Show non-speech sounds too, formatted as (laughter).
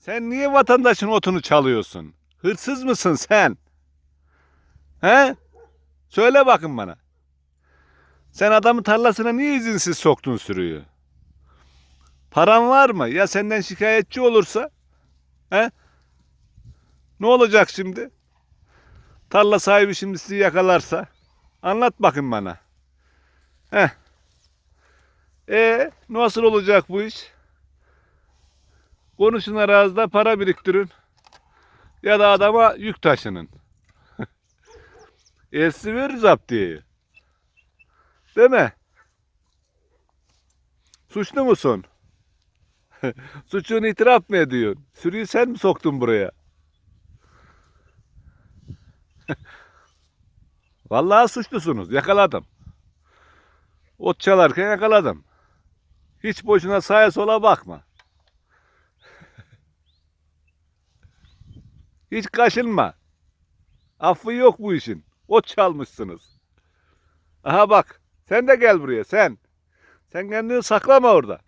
Sen niye vatandaşın otunu çalıyorsun? Hırsız mısın sen? He? Söyle bakın bana. Sen adamın tarlasına niye izinsiz soktun sürüyü? Paran var mı? Ya senden şikayetçi olursa? He? Ne olacak şimdi? Tarla sahibi şimdi sizi yakalarsa? Anlat bakın bana. Heh. E nasıl olacak bu iş? Konuşun arazide para biriktirin. Ya da adama yük taşının. (laughs) Elsi verir zaptiyeyi. Değil mi? Suçlu musun? (laughs) Suçunu itiraf mı ediyorsun? Sürüyü sen mi soktun buraya? (laughs) Vallahi suçlusunuz. Yakaladım. Ot çalarken yakaladım. Hiç boşuna sağa sola bakma. Hiç kaşınma. Affı yok bu işin. Ot çalmışsınız. Aha bak. Sen de gel buraya sen. Sen kendini saklama orada.